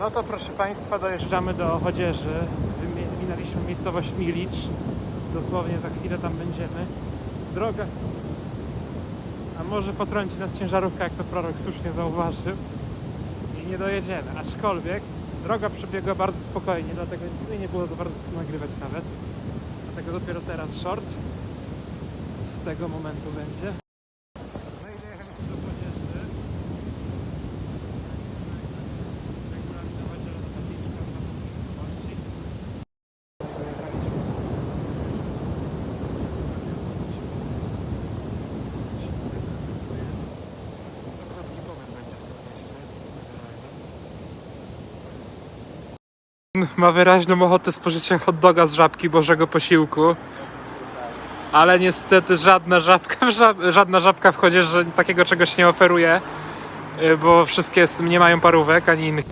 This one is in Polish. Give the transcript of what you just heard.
No to proszę Państwa, dojeżdżamy do Chodzieży. Minęliśmy miejscowość Milicz. Dosłownie za chwilę tam będziemy. Droga. A może potrąci nas ciężarówka, jak to prorok słusznie zauważył. I nie dojedziemy. Aczkolwiek droga przebiegła bardzo spokojnie, dlatego nie było za bardzo co nagrywać nawet. Dlatego dopiero teraz short z tego momentu będzie. No i dojechaliśmy do Chodzieży. Regularnie Chodzież do takiej szkoły miejscowości. Ma wyraźną ochotę spożycia hot doga z żabki Bożego Posiłku. Ale niestety żadna żabka, w żadna żabka w chodzie, że takiego czegoś nie oferuje, y, bo wszystkie nie mają parówek ani innych.